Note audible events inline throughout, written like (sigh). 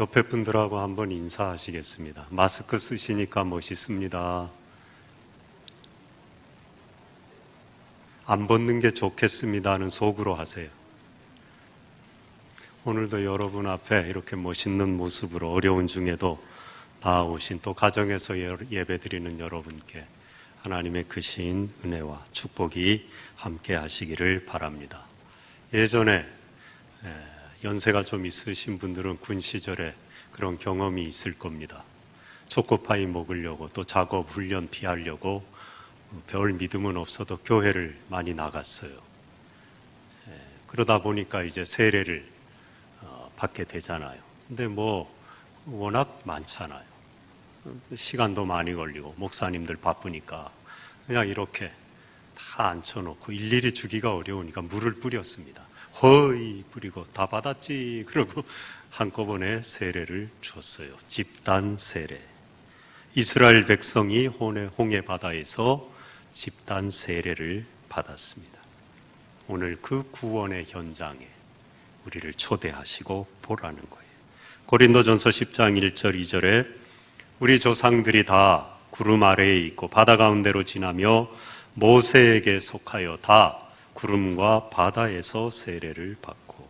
옆에 분들하고 한번 인사하시겠습니다. 마스크 쓰시니까 멋있습니다. 안 벗는 게 좋겠습니다는 속으로 하세요. 오늘도 여러분 앞에 이렇게 멋있는 모습으로 어려운 중에도 나아오신 또 가정에서 예배 드리는 여러분께 하나님의 크신 은혜와 축복이 함께 하시기를 바랍니다. 예전에 연세가 좀 있으신 분들은 군 시절에 그런 경험이 있을 겁니다. 초코파이 먹으려고 또 작업 훈련 피하려고 별 믿음은 없어도 교회를 많이 나갔어요. 그러다 보니까 이제 세례를 어, 받게 되잖아요. 근데 뭐 워낙 많잖아요. 시간도 많이 걸리고 목사님들 바쁘니까 그냥 이렇게 다 앉혀놓고 일일이 주기가 어려우니까 물을 뿌렸습니다. 허이 뿌리고 다 받았지 그러고 한꺼번에 세례를 줬어요. 집단 세례. 이스라엘 백성이 홍해 바다에서 집단 세례를 받았습니다. 오늘 그 구원의 현장에 우리를 초대하시고 보라는 거예요. 고린도전서 10장 1절 2절에 우리 조상들이 다 구름 아래에 있고 바다 가운데로 지나며 모세에게 속하여 다 구름과 바다에서 세례를 받고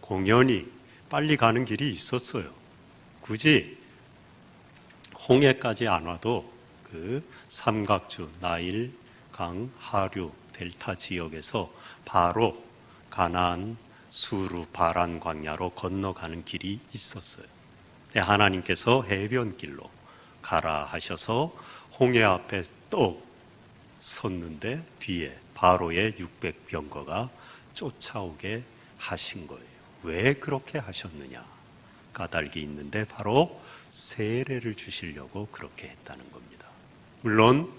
공연히 빨리 가는 길이 있었어요. 굳이 홍해까지 안 와도 그 삼각주, 나일, 강, 하류, 델타 지역에서 바로 가나안, 수루, 바란 광야로 건너가는 길이 있었어요. 네, 하나님께서 해변길로 가라 하셔서 홍해 앞에 떡 섰는데 뒤에 바로의 600병거가 쫓아오게 하신 거예요. 왜 그렇게 하셨느냐? 까닭이 있는데 바로 세례를 주시려고 그렇게 했다는 겁니다. 물론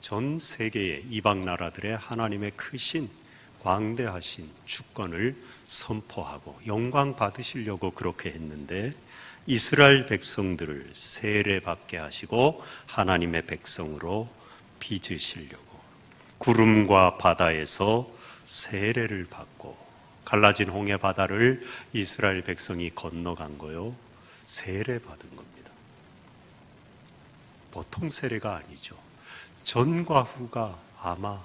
전 세계의 이방 나라들의 하나님의 크신 광대하신 주권을 선포하고 영광 받으시려고 그렇게 했는데 이스라엘 백성들을 세례받게 하시고 하나님의 백성으로 빚으시려고 구름과 바다에서 세례를 받고 갈라진 홍해 바다를 이스라엘 백성이 건너간 거요. 세례 받은 겁니다. 보통 세례가 아니죠. 전과 후가 아마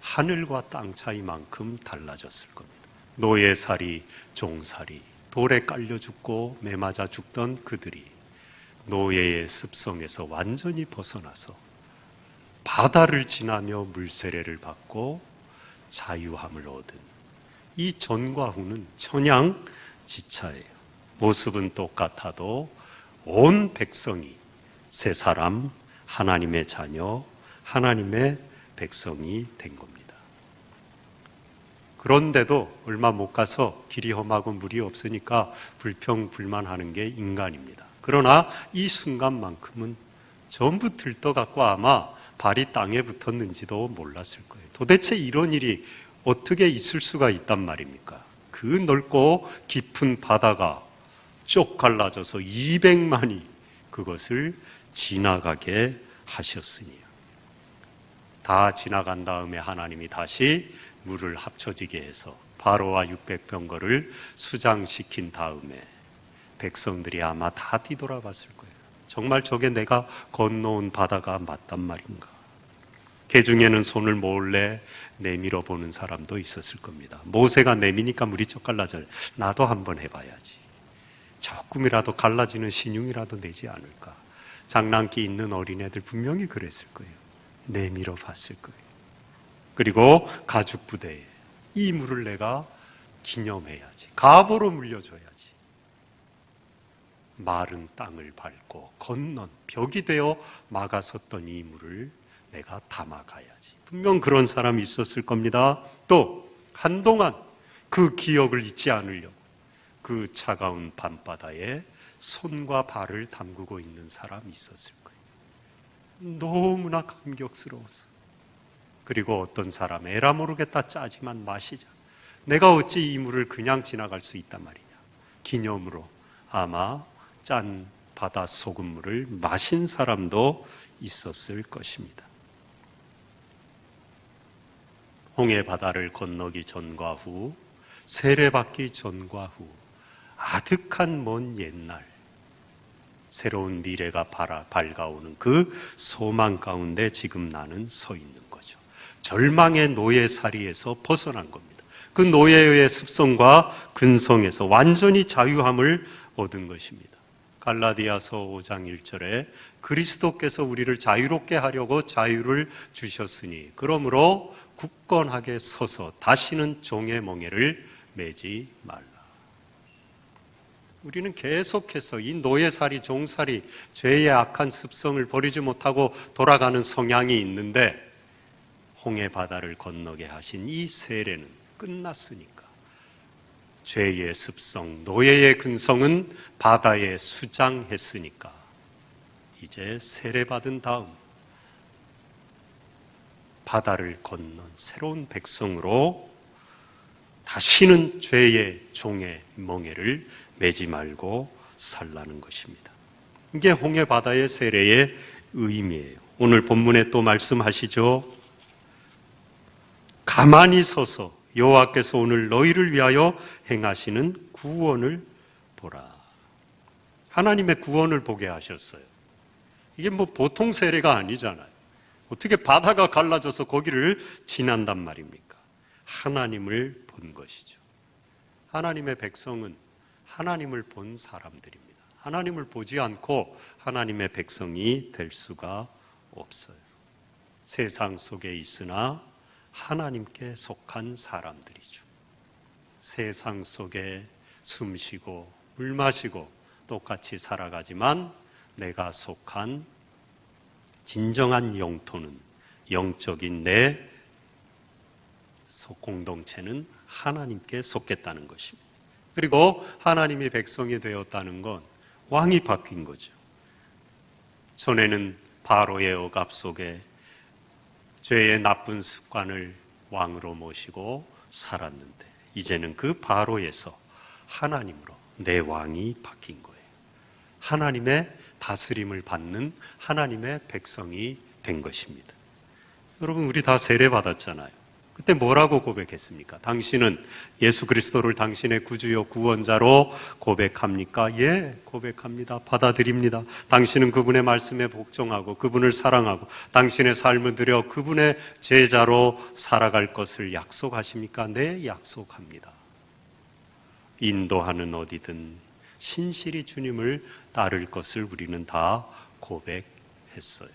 하늘과 땅 차이만큼 달라졌을 겁니다. 노예살이, 종살이, 돌에 깔려 죽고 매맞아 죽던 그들이 노예의 습성에서 완전히 벗어나서 바다를 지나며 물세례를 받고 자유함을 얻은 이 전과 후는 천양 지차예요. 모습은 똑같아도 온 백성이 새 사람, 하나님의 자녀, 하나님의 백성이 된 겁니다. 그런데도 얼마 못 가서 길이 험하고 물이 없으니까 불평불만하는 게 인간입니다. 그러나 이 순간만큼은 전부 들떠갖고 아마 발이 땅에 붙었는지도 몰랐을 거예요. 도대체 이런 일이 어떻게 있을 수가 있단 말입니까? 그 넓고 깊은 바다가 쪽 갈라져서 200만이 그것을 지나가게 하셨으니요. 다 지나간 다음에 하나님이 다시 물을 합쳐지게 해서 바로와 600병거를 수장시킨 다음에 백성들이 아마 다 뒤돌아봤을 거예요. 정말 저게 내가 건너온 바다가 맞단 말인가? 개 중에는 손을 몰래 내밀어 보는 사람도 있었을 겁니다. 모세가 내미니까 물이 쩍 갈라져요. 나도 한번 해봐야지. 조금이라도 갈라지는 신용이라도 내지 않을까. 장난기 있는 어린애들 분명히 그랬을 거예요. 내밀어 봤을 거예요. 그리고 가죽 부대에 이 물을 내가 기념해야지. 가보로 물려줘야지. 마른 땅을 밟고 건넌 벽이 되어 막아섰던 이 물을 내가 담아가야지. 분명 그런 사람이 있었을 겁니다. 또 한동안 그 기억을 잊지 않으려고 그 차가운 밤바다에 손과 발을 담그고 있는 사람이 있었을 거예요. 너무나 감격스러워서. 그리고 어떤 사람 에라 모르겠다 짜지만 마시자. 내가 어찌 이 물을 그냥 지나갈 수 있단 말이냐. 기념으로 아마 짠 바다 소금물을 마신 사람도 있었을 것입니다. 홍해 바다를 건너기 전과 후, 세례받기 전과 후, 아득한 먼 옛날 새로운 미래가 밝아오는 그 소망 가운데 지금 나는 서 있는 거죠. 절망의 노예살이에서 벗어난 겁니다. 그 노예의 습성과 근성에서 완전히 자유함을 얻은 것입니다. 갈라디아서 5장 1절에 그리스도께서 우리를 자유롭게 하려고 자유를 주셨으니 그러므로 굳건하게 서서 다시는 종의 멍에를 매지 말라. 우리는 계속해서 이 노예살이, 종살이, 죄의 악한 습성을 버리지 못하고 돌아가는 성향이 있는데 홍해 바다를 건너게 하신 이 세례는 끝났으니까 죄의 습성, 노예의 근성은 바다에 수장했으니까 이제 세례받은 다음 바다를 건넌 새로운 백성으로 다시는 죄의 종의 멍에를 매지 말고 살라는 것입니다. 이게 홍해 바다의 세례의 의미예요. 오늘 본문에 또 말씀하시죠. 가만히 서서 여호와께서 오늘 너희를 위하여 행하시는 구원을 보라. 하나님의 구원을 보게 하셨어요. 이게 뭐 보통 세례가 아니잖아요. 어떻게 바다가 갈라져서 거기를 지난단 말입니까? 하나님을 본 것이죠. 하나님의 백성은 하나님을 본 사람들입니다. 하나님을 보지 않고 하나님의 백성이 될 수가 없어요. 세상 속에 있으나 하나님께 속한 사람들이죠. 세상 속에 숨 쉬고 물 마시고 똑같이 살아가지만 내가 속한 진정한 영토는 영적인 내 공동체는 하나님께 속겠다는 것입니다. 그리고 하나님이 백성이 되었다는 건 왕이 바뀐 거죠. 전에는 바로의 억압 속에 죄의 나쁜 습관을 왕으로 모시고 살았는데 이제는 그 바로에서 하나님으로 내 왕이 바뀐 거예요. 하나님의 다스림을 받는 하나님의 백성이 된 것입니다. 여러분 우리 다 세례 받았잖아요. 그때 뭐라고 고백했습니까? 당신은 예수 그리스도를 당신의 구주요 구원자로 고백합니까? 예, 고백합니다. 받아들입니다. 당신은 그분의 말씀에 복종하고 그분을 사랑하고 당신의 삶을 들여 그분의 제자로 살아갈 것을 약속하십니까? 네, 약속합니다. 인도하는 어디든 신실히 주님을 따를 것을 우리는 다 고백했어요.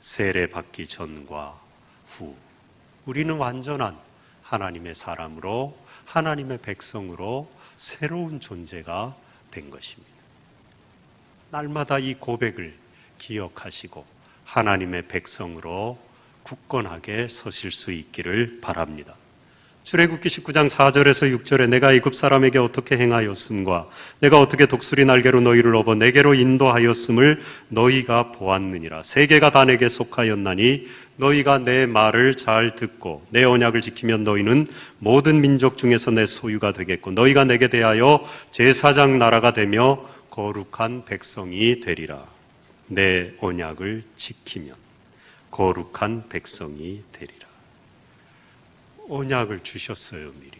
세례 받기 전과 후 우리는 완전한 하나님의 사람으로 하나님의 백성으로 새로운 존재가 된 것입니다. 날마다 이 고백을 기억하시고 하나님의 백성으로 굳건하게 서실 수 있기를 바랍니다. 출애굽기 19장 4절에서 6절에 내가 이굽 사람에게 어떻게 행하였음과 내가 어떻게 독수리 날개로 너희를 업어 내게로 인도하였음을 너희가 보았느니라 세계가 다 내게 속하였나니 너희가 내 말을 잘 듣고 내 언약을 지키면 너희는 모든 민족 중에서 내 소유가 되겠고 너희가 내게 대하여 제사장 나라가 되며 거룩한 백성이 되리라. 내 언약을 지키면 거룩한 백성이 되리라. 언약을 주셨어요, 미리.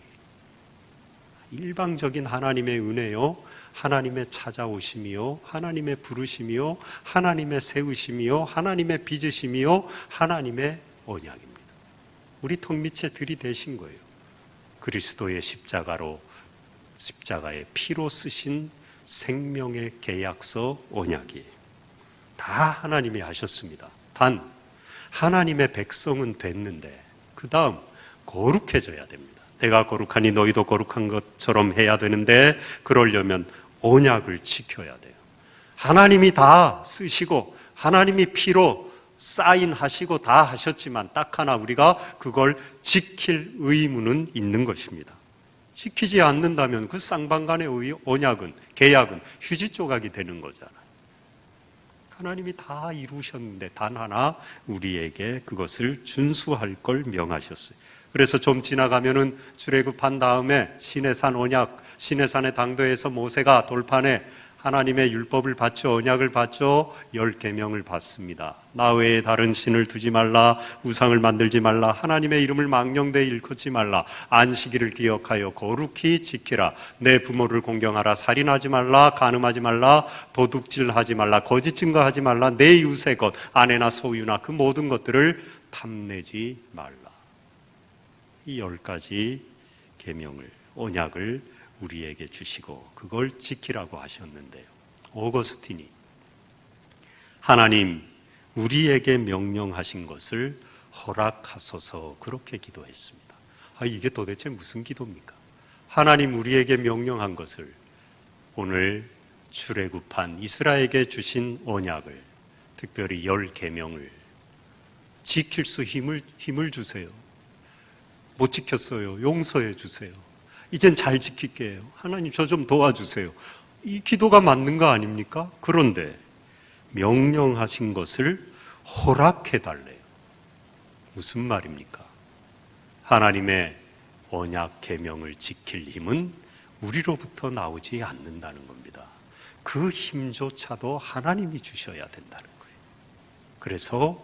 일방적인 하나님의 은혜요, 하나님의 찾아오심이요, 하나님의 부르심이요, 하나님의 세우심이요, 하나님의 빚으심이요, 하나님의 언약입니다. 우리 턱 밑에 들이대신 거예요. 그리스도의 십자가로, 십자가의 피로 쓰신 생명의 계약서 언약이에요. 다 하나님이 하셨습니다. 단, 하나님의 백성은 됐는데, 그 다음, 거룩해져야 됩니다. 내가 거룩하니 너희도 거룩한 것처럼 해야 되는데 그러려면 언약을 지켜야 돼요. 하나님이 다 쓰시고 하나님이 피로 사인하시고 다 하셨지만 딱 하나 우리가 그걸 지킬 의무는 있는 것입니다. 지키지 않는다면 그 쌍방간의 언약은 계약은 휴지 조각이 되는 거잖아요. 하나님이 다 이루셨는데 단 하나 우리에게 그것을 준수할 걸 명하셨어요. 그래서 좀 지나가면은 출애굽한 다음에 시내산 언약, 시내산의 당도에서 모세가 돌판에 하나님의 율법을 받죠. 언약을 받죠. 열 계명을 받습니다. 나 외에 다른 신을 두지 말라. 우상을 만들지 말라. 하나님의 이름을 망령되이 일컫지 말라. 안식일을 기억하여 거룩히 지키라. 내 부모를 공경하라. 살인하지 말라. 간음하지 말라. 도둑질하지 말라. 거짓 증거하지 말라. 내 이웃의 것, 아내나 소유나 그 모든 것들을 탐내지 말라. 이 열 가지 계명을 언약을 우리에게 주시고 그걸 지키라고 하셨는데요. 오거스틴이 하나님 우리에게 명령하신 것을 허락하소서 그렇게 기도했습니다. 아, 이게 도대체 무슨 기도입니까? 하나님 우리에게 명령한 것을 오늘 출애굽한 이스라엘에게 주신 언약을 특별히 열 계명을 지킬 수 힘을 힘을 주세요. 못 지켰어요. 용서해 주세요. 이젠 잘 지킬게요. 하나님 저 좀 도와주세요. 이 기도가 맞는 거 아닙니까? 그런데 명령하신 것을 허락해 달래요. 무슨 말입니까? 하나님의 언약 계명을 지킬 힘은 우리로부터 나오지 않는다는 겁니다. 그 힘조차도 하나님이 주셔야 된다는 거예요. 그래서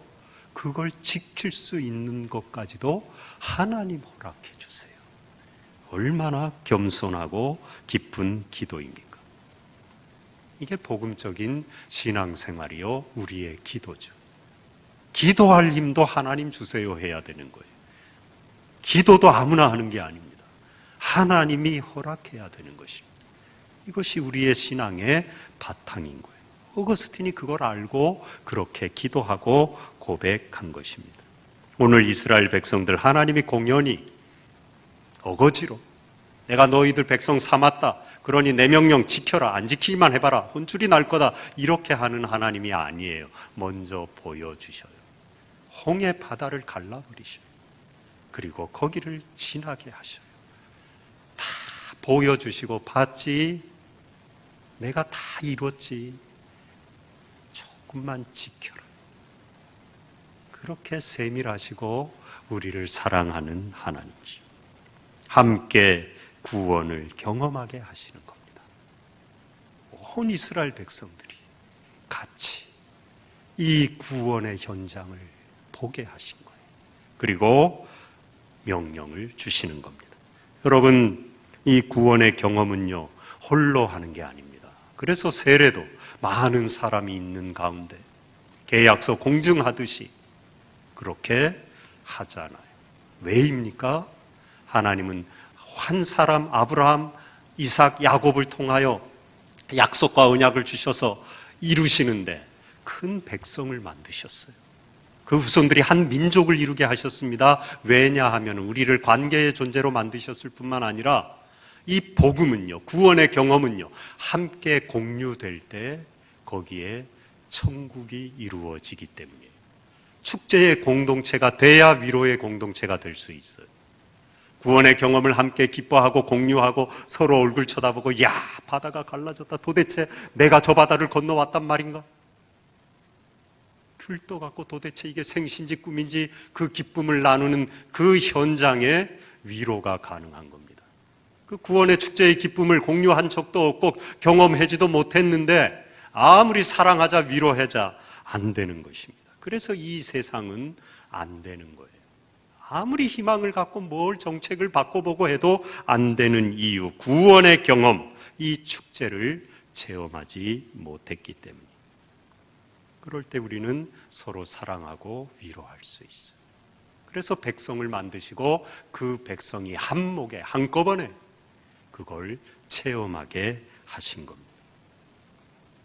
그걸 지킬 수 있는 것까지도 하나님 허락해 주세요. 얼마나 겸손하고 기쁜 기도입니까? 이게 복음적인 신앙생활이요, 우리의 기도죠. 기도할 힘도 하나님 주세요 해야 되는 거예요. 기도도 아무나 하는 게 아닙니다. 하나님이 허락해야 되는 것입니다. 이것이 우리의 신앙의 바탕인 거예요. 오거스틴이 그걸 알고 그렇게 기도하고 고백한 것입니다. 오늘 이스라엘 백성들 하나님이 공연히 어거지로 내가 너희들 백성 삼았다. 그러니 내 명령 지켜라. 안 지키기만 해봐라. 혼줄이 날 거다. 이렇게 하는 하나님이 아니에요. 먼저 보여주셔요. 홍해 바다를 갈라버리셔요. 그리고 거기를 지나게 하셔요. 다 보여주시고 봤지. 내가 다 이뤘지. 조금만 지켜라. 그렇게 세밀하시고 우리를 사랑하는 하나님이죠. 함께 구원을 경험하게 하시는 겁니다. 온 이스라엘 백성들이 같이 이 구원의 현장을 보게 하신 거예요. 그리고 명령을 주시는 겁니다. 여러분, 이 구원의 경험은요, 홀로 하는 게 아닙니다. 그래서 세례도 많은 사람이 있는 가운데 계약서 공증하듯이 그렇게 하잖아요. 왜입니까? 하나님은 한 사람 아브라함, 이삭, 야곱을 통하여 약속과 언약을 주셔서 이루시는데 큰 백성을 만드셨어요. 그 후손들이 한 민족을 이루게 하셨습니다. 왜냐하면 우리를 관계의 존재로 만드셨을 뿐만 아니라 이 복음은요, 구원의 경험은요, 함께 공유될 때 거기에 천국이 이루어지기 때문이에요. 축제의 공동체가 돼야 위로의 공동체가 될 수 있어요. 구원의 경험을 함께 기뻐하고 공유하고 서로 얼굴 쳐다보고 야 바다가 갈라졌다 도대체 내가 저 바다를 건너왔단 말인가? 들떠 갖고 도대체 이게 생신지 꿈인지 그 기쁨을 나누는 그 현장에 위로가 가능한 겁니다. 그 구원의 축제의 기쁨을 공유한 적도 없고 경험하지도 못했는데 아무리 사랑하자 위로하자 안 되는 것입니다. 그래서 이 세상은 안 되는 거예요. 아무리 희망을 갖고 뭘 정책을 바꿔보고 해도 안 되는 이유, 구원의 경험, 이 축제를 체험하지 못했기 때문에. 그럴 때 우리는 서로 사랑하고 위로할 수 있어요. 그래서 백성을 만드시고 그 백성이 한목에 한꺼번에 그걸 체험하게 하신 겁니다.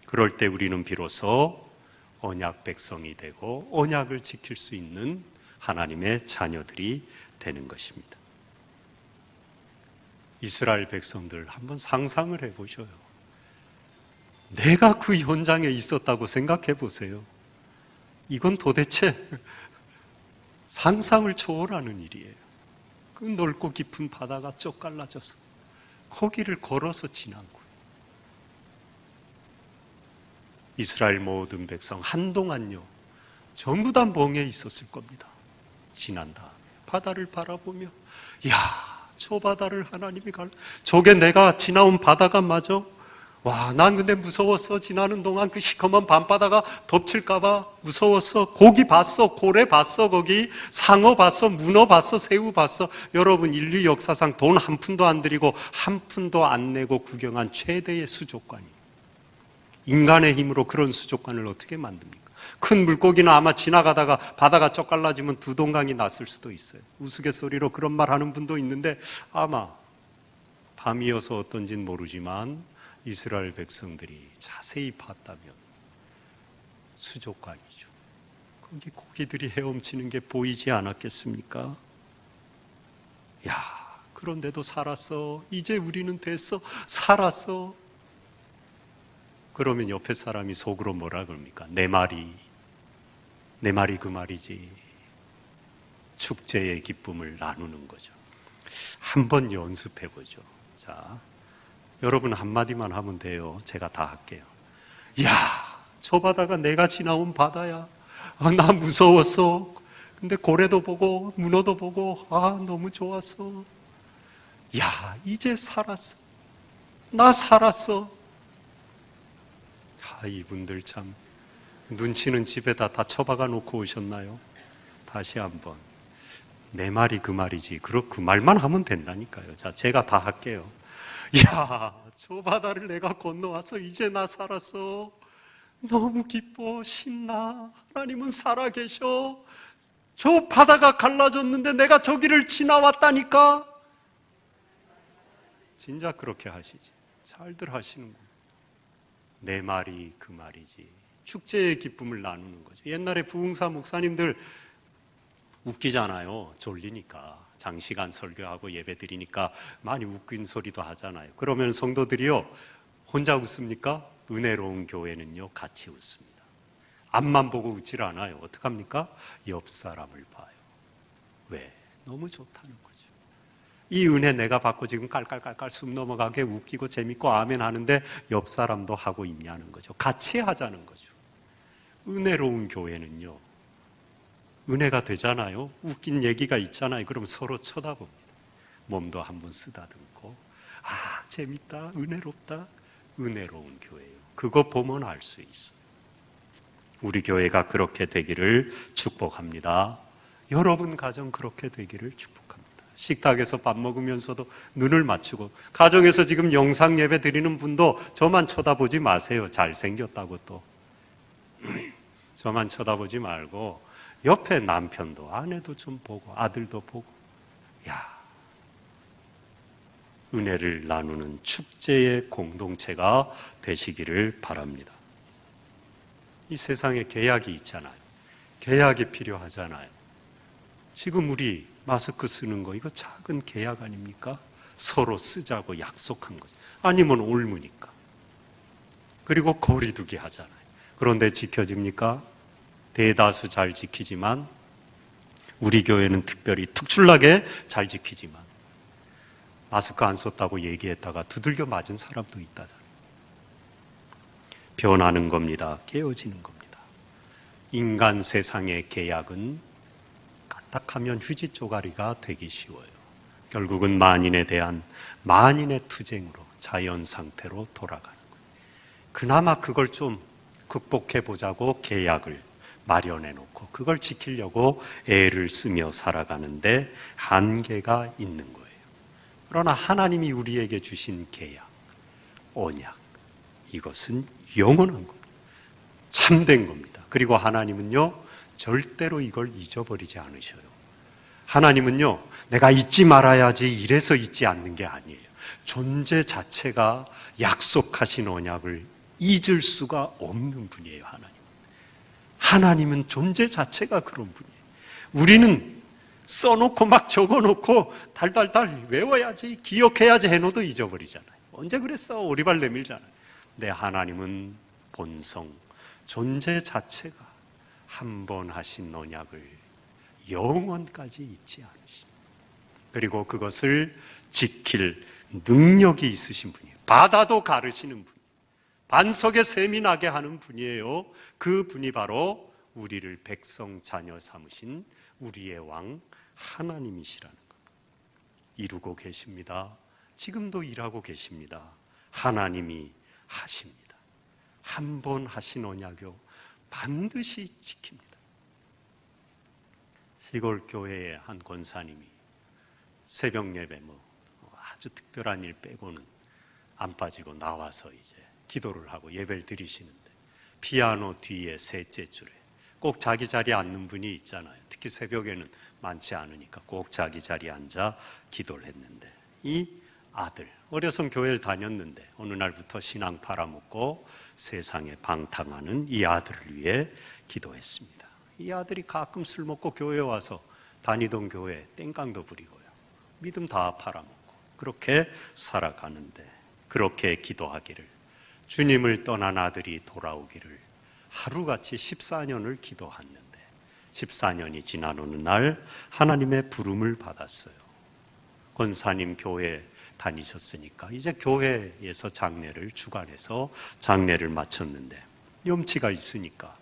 그럴 때 우리는 비로소 언약 백성이 되고 언약을 지킬 수 있는 하나님의 자녀들이 되는 것입니다. 이스라엘 백성들 한번 상상을 해 보셔요. 내가 그 현장에 있었다고 생각해 보세요. 이건 도대체 (laughs) 상상을 초월하는 일이에요. 그 넓고 깊은 바다가 쩍 갈라져서 거기를 걸어서 지난 거예요. 이스라엘 모든 백성 한동안요 전부 다 멍에 있었을 겁니다. 지난 다음에 바다를 바라보며 야, 저 바다를 하나님이 갈 저게 내가 지나온 바다가 맞아? 와, 난 근데 무서웠어. 지나는 동안 그 시커먼 밤바다가 덮칠까봐 무서웠어. 고기 봤어. 고래 봤어. 거기 상어 봤어. 문어 봤어. 새우 봤어. 여러분, 인류 역사상 돈 한 푼도 안 들이고 한 푼도 안 내고 구경한 최대의 수족관이. 인간의 힘으로 그런 수족관을 어떻게 만듭니까? 큰 물고기는 아마 지나가다가 바다가 쩍갈라지면 두 동강이 났을 수도 있어요. 우스갯소리로 그런 말 하는 분도 있는데 아마 밤이어서 어떤진 모르지만 이스라엘 백성들이 자세히 봤다면 수족관이죠. 거기 고기들이 헤엄치는 게 보이지 않았겠습니까? 야, 그런데도 살았어. 이제 우리는 됐어. 살았어. 그러면 옆에 사람이 속으로 뭐라 그럽니까? 내 말이, 내 말이 그 말이지. 축제의 기쁨을 나누는 거죠. 한번 연습해 보죠. 자, 여러분 한마디만 하면 돼요. 제가 다 할게요. 야, 저 바다가 내가 지나온 바다야. 아, 나 무서웠어. 근데 고래도 보고, 문어도 보고, 아, 너무 좋았어. 야, 이제 살았어. 나 살았어. 아, 이분들 참, 눈치는 집에다 다 처박아 놓고 오셨나요? 다시 한번. 내 말이 그 말이지. 그렇, 그 말만 하면 된다니까요. 자, 제가 다 할게요. 야, 저 바다를 내가 건너와서 이제 나 살았어. 너무 기뻐, 신나. 하나님은 살아계셔. 저 바다가 갈라졌는데 내가 저기를 지나왔다니까. 진작 그렇게 하시지. 잘들 하시는군. 내 말이 그 말이지. 축제의 기쁨을 나누는 거죠. 옛날에 부흥사 목사님들 웃기잖아요. 졸리니까. 장시간 설교하고 예배 드리니까 많이 웃긴 소리도 하잖아요. 그러면 성도들이요. 혼자 웃습니까? 은혜로운 교회는요. 같이 웃습니다. 앞만 보고 웃질 않아요. 어떡합니까? 옆 사람을 봐요. 왜? 너무 좋다는 거죠. 이 은혜 내가 받고 지금 깔깔깔깔 숨 넘어가게 웃기고 재밌고 아멘 하는데 옆 사람도 하고 있냐는 거죠. 같이 하자는 거죠. 은혜로운 교회는요. 은혜가 되잖아요. 웃긴 얘기가 있잖아요. 그럼 서로 쳐다봅니다. 몸도 한번 쓰다듬고, 아, 재밌다, 은혜롭다, 은혜로운 교회예요. 그거 보면 알 수 있어요. 우리 교회가 그렇게 되기를 축복합니다. 여러분 가정 그렇게 되기를 축복합니다. 식탁에서 밥 먹으면서도 눈을 맞추고, 가정에서 지금 영상 예배 드리는 분도 저만 쳐다보지 마세요. 잘생겼다고 또. (clears throat) 저만 쳐다보지 말고, 옆에 남편도 아내도 좀 보고 아들도 보고 야 은혜를 나누는 축제의 공동체가 되시기를 바랍니다. 이 세상에 계약이 있잖아요. 계약이 필요하잖아요. 지금 우리 마스크 쓰는 거 이거 작은 계약 아닙니까? 서로 쓰자고 약속한 거죠. 아니면 올무니까. 그리고 거리두기 하잖아요. 그런데 지켜집니까? 대다수 잘 지키지만 우리 교회는 특별히 특출나게 잘 지키지만 마스크 안 썼다고 얘기했다가 두들겨 맞은 사람도 있다잖아요. 변하는 겁니다. 깨어지는 겁니다. 인간 세상의 계약은 까딱하면 휴지 쪼가리가 되기 쉬워요. 결국은 만인에 대한 만인의 투쟁으로 자연 상태로 돌아가는 거예요. 그나마 그걸 좀 극복해 보자고 계약을 마련해 놓고 그걸 지키려고 애를 쓰며 살아가는데 한계가 있는 거예요. 그러나 하나님이 우리에게 주신 계약, 언약, 이것은 영원한 겁니다. 참된 겁니다. 그리고 하나님은요, 절대로 이걸 잊어버리지 않으셔요. 하나님은요, 내가 잊지 말아야지 이래서 잊지 않는 게 아니에요. 존재 자체가 약속하신 언약을 잊을 수가 없는 분이에요, 하나님. 하나님은 존재 자체가 그런 분이에요. 우리는 써놓고 막 적어놓고 달달달 외워야지, 기억해야지 해놓도 잊어버리잖아요. 언제 그랬어? 오리발 내밀잖아요. 근데 하나님은 본성, 존재 자체가 한 번 하신 언약을 영원까지 잊지 않으십니다. 그리고 그것을 지킬 능력이 있으신 분이에요. 바다도 가르시는 분. 반석에 샘이 나게 하는 분이에요. 그 분이 바로 우리를 백성 자녀 삼으신 우리의 왕 하나님이시라는 것. 이루고 계십니다. 지금도 일하고 계십니다. 하나님이 하십니다. 한 번 하신 언약요 반드시 지킵니다. 시골 교회의 한 권사님이 새벽 예배 뭐 아주 특별한 일 빼고는 안 빠지고 나와서 이제 기도를 하고 예배를 드리시는데 피아노 뒤에 셋째 줄에 꼭 자기 자리에 앉는 분이 있잖아요. 특히 새벽에는 많지 않으니까 꼭 자기 자리에 앉아 기도를 했는데 이 아들 어려서 교회를 다녔는데 어느 날부터 신앙 팔아먹고 세상에 방탕하는 이 아들을 위해 기도했습니다. 이 아들이 가끔 술 먹고 교회 와서 다니던 교회 땡깡도 부리고요. 믿음 다 팔아먹고 그렇게 살아가는데 그렇게 기도하기를 주님을 떠난 아들이 돌아오기를 하루같이 14년을 기도했는데 14년이 지난 어느 날 하나님의 부름을 받았어요. 권사님 교회 다니셨으니까 이제 교회에서 장례를 주관해서 장례를 마쳤는데 염치가 있으니까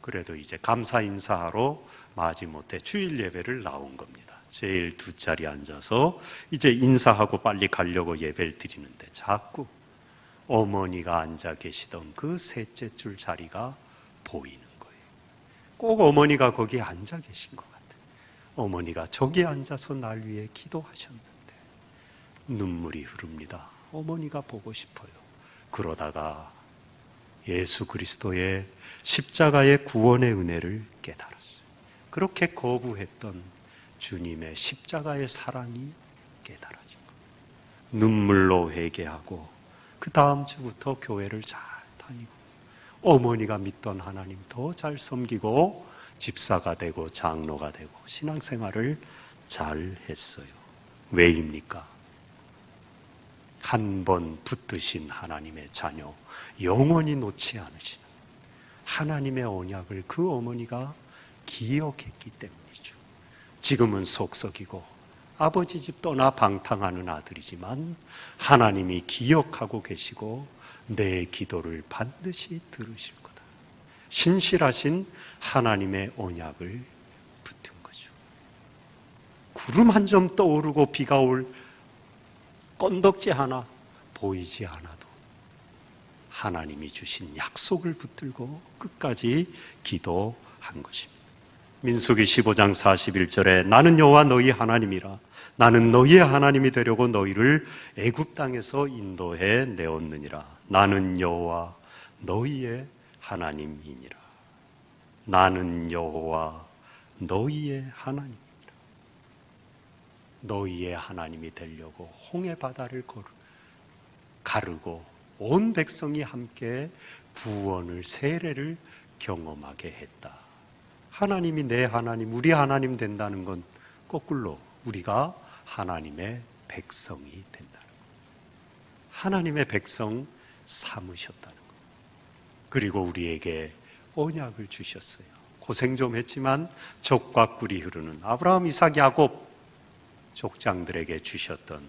그래도 이제 감사 인사하러 마지못해 주일 예배를 나온 겁니다. 제일 두 자리 앉아서 이제 인사하고 빨리 가려고 예배를 드리는데 자꾸 어머니가 앉아 계시던 그 셋째 줄 자리가 보이는 거예요. 꼭 어머니가 거기 앉아 계신 것 같아요. 어머니가 저기 앉아서 날 위해 기도하셨는데 눈물이 흐릅니다. 어머니가 보고 싶어요. 그러다가 예수 그리스도의 십자가의 구원의 은혜를 깨달았어요. 그렇게 거부했던 주님의 십자가의 사랑이 깨달아진 거예요. 눈물로 회개하고 그 다음 주부터 교회를 잘 다니고 어머니가 믿던 하나님 더 잘 섬기고 집사가 되고 장로가 되고 신앙생활을 잘 했어요. 왜입니까? 한 번 붙드신 하나님의 자녀, 영원히 놓지 않으시는 하나님의 언약을 그 어머니가 기억했기 때문이죠. 지금은 속썩이고 아버지 집 떠나 방탕하는 아들이지만 하나님이 기억하고 계시고 내 기도를 반드시 들으실 거다. 신실하신 하나님의 언약을 붙은 거죠. 구름 한 점 떠오르고 비가 올 건덕지 하나 보이지 않아도 하나님이 주신 약속을 붙들고 끝까지 기도한 것입니다. 민수기 15장 41절에 나는 여호와 너희 하나님이라. 나는 너희의 하나님이 되려고 너희를 애굽 땅에서 인도해 내었느니라. 나는 여호와 너희의 하나님이니라. 나는 여호와 너희의 하나님이니라 너희의 하나님이 되려고 홍해 바다를 가르고 온 백성이 함께 구원을 세례를 경험하게 했다. 하나님이 내 하나님, 우리 하나님 된다는 건 거꾸로 우리가 하나님의 백성이 된다는 것. 하나님의 백성 삼으셨다는 것. 그리고 우리에게 언약을 주셨어요. 고생 좀 했지만 적과 꿀이 흐르는 아브라함, 이삭, 야곱 족장들에게 주셨던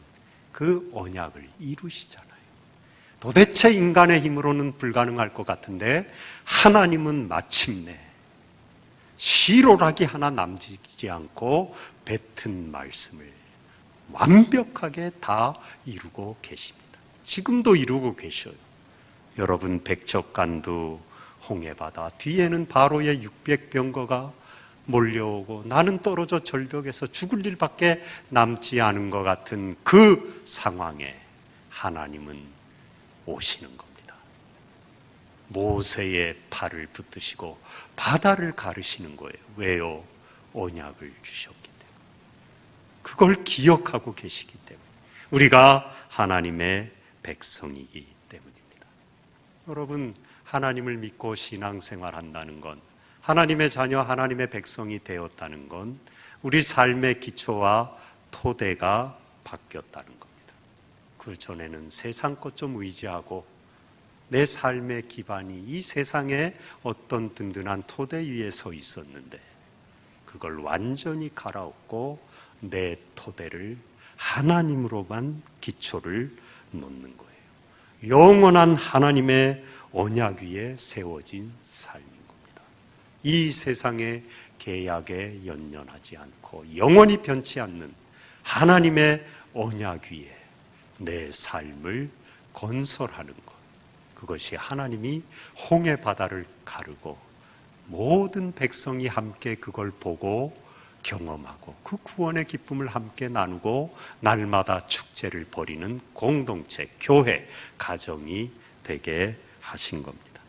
그 언약을 이루시잖아요. 도대체 인간의 힘으로는 불가능할 것 같은데 하나님은 마침내 시로락이 하나 남지 않고 뱉은 말씀을 완벽하게 다 이루고 계십니다. 지금도 이루고 계셔요. 여러분 백척간두 홍해바다 뒤에는 바로의 600병거가 몰려오고 나는 떨어져 절벽에서 죽을 일밖에 남지 않은 것 같은 그 상황에 하나님은 오시는 겁니다. 모세의 팔을 붙드시고 바다를 가르시는 거예요. 왜요? 언약을 주셨기 때문에. 그걸 기억하고 계시기 때문에. 우리가 하나님의 백성이기 때문입니다. 여러분, 하나님을 믿고 신앙생활 한다는 건 하나님의 자녀, 하나님의 백성이 되었다는 건 우리 삶의 기초와 토대가 바뀌었다는 겁니다. 그 전에는 세상 것 좀 의지하고 내 삶의 기반이 이 세상의 어떤 든든한 토대 위에 서 있었는데 그걸 완전히 갈아엎고 내 토대를 하나님으로만 기초를 놓는 거예요. 영원한 하나님의 언약 위에 세워진 삶. 이 세상의 계약에 연연하지 않고 영원히 변치 않는 하나님의 언약 위에 내 삶을 건설하는 것. 그것이 하나님이 홍해 바다를 가르고 모든 백성이 함께 그걸 보고 경험하고 그 구원의 기쁨을 함께 나누고 날마다 축제를 벌이는 공동체, 교회, 가정이 되게 하신 겁니다.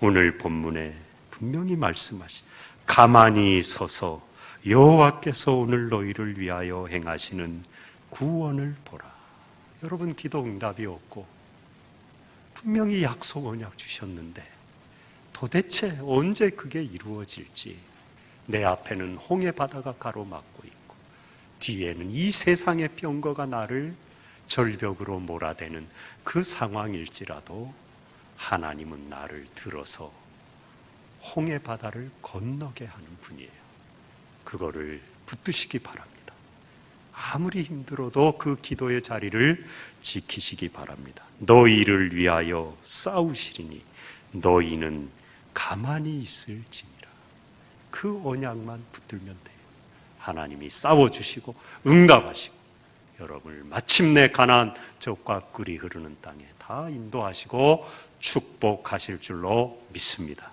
오늘 본문에 분명히 말씀하신 가만히 서서 여호와께서 오늘 너희를 위하여 행하시는 구원을 보라. 여러분 기도 응답이 없고 분명히 약속 언약 주셨는데 도대체 언제 그게 이루어질지 내 앞에는 홍해 바다가 가로막고 있고 뒤에는 이 세상의 병거가 나를 절벽으로 몰아대는 그 상황일지라도 하나님은 나를 들어서 홍해 바다를 건너게 하는 분이에요. 그거를 붙드시기 바랍니다. 아무리 힘들어도 그 기도의 자리를 지키시기 바랍니다. 너희를 위하여 싸우시리니 너희는 가만히 있을지니라. 그 언약만 붙들면 돼요. 하나님이 싸워주시고 응답하시고 여러분을 마침내 가난 적과 꿀이 흐르는 땅에 다 인도하시고 축복하실 줄로 믿습니다.